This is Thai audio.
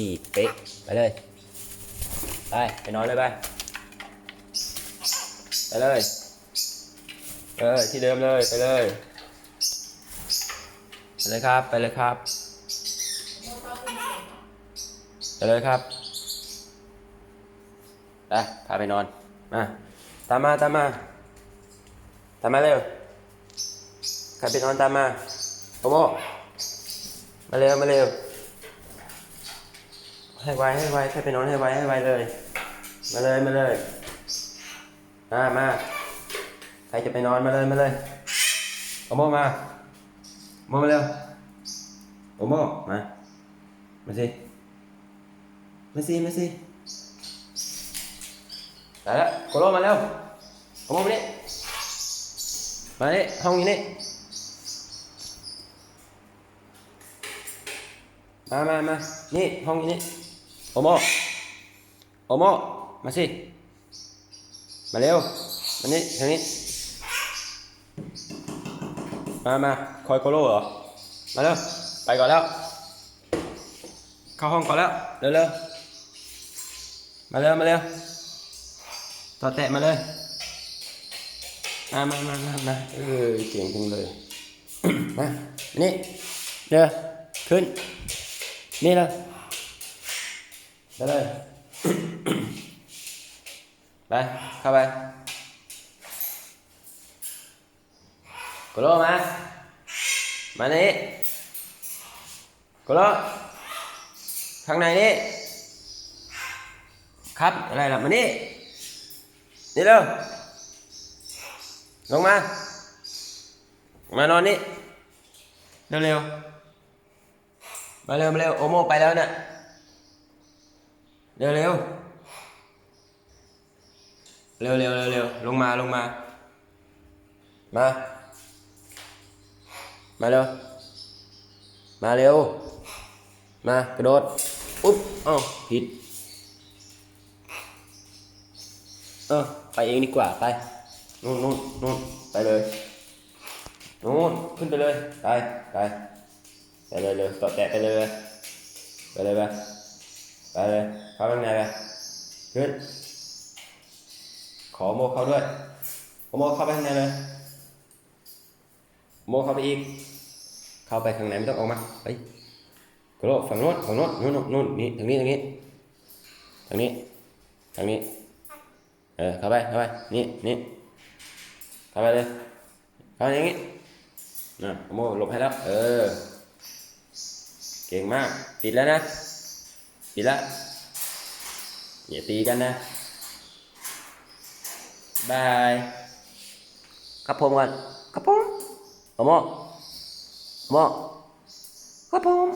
ที่เป๊ะ ไปเลย ไป ไปนอนเลยไป ไปเลย เออ ที่เดิมเลย ไปเลย ไปเลยครับ ไปเลยครับ ไปเลยครับ ไป พาไปนอน มา ตามมา ตามมา ตามมาเร็วใครไปนอนตามมาโอโมมาเร็ว มาเร็ว ให้ไวให้ไวใครไปนอนให้ไวให้ไวเลย มาเลยมาเลยมามาใครจะไปนอนมาเลยมาเลยโอโมมาโอโมมาเร็วโอโมมามาสิมาสิมาสิได้แล้วโคโรมาเร็วโอโมมานี่มานี่ห้องอยู่นี่มามามานี่ห้องนี่ โอโม โอโม มาสิ มาเร็ว มานี่ทางนี้ มามาคอยโคโลเหรอ มาเร็ว ไปก่อนแล้ว เข้าห้องก่อนแล้ว เร็วเร็วมาเร็ว มาเร็ว ต่อแตะมาเลยมามามามามาเออเก่งจังเลย มา นี่เดี๋ยวขึ้น นี่เลย ไปเลย ไป เข้าไปกุโลมา มานี่กุโลข้างในนี่ ครับ อะไรล่ะ มานี่ นี่เร็ว ลงมา มานอนนี่ เร็วๆ มาเร็วมาเร็ว โอโมไปแล้วเนี่ย เร็วเร็วเร็วเร็วเร็วเร็วลงมาลงมา มา มาเร็ว มาเร็ว มากระโดด อุ๊บอ้าวผิด เออไปเองดีกว่าไป นู่นนู่นนู่นไปเลย นู่นขึ้นไปเลย ไปไปไปเลยเลยต่อแตะไปเลย ไปเลยไป ไปเลยเข้าข้างในไปขึ้น ขอโมเข้าด้วยโอโมเข้าไปข้างในเลยโมเข้าไปอีก เข้าไปข้างในไม่ต้องออกมาไปกระโดดฝั่งโน้นฝั่งโน้นนู่นนู่นนู่นนี่ทางนี้ทางนี้ทางนี้ทางนี้ เออเข้าไปเข้าไปนี่นี่เข้าไปเลยเข้าไปอย่างนี้นะโมหลบให้แล้ว เออ เก่งมากปิดแล้วนะ ปิดแล้วอย่าตีกันนะบายครับผมก่อนครับผมโอโมโอโมครับผม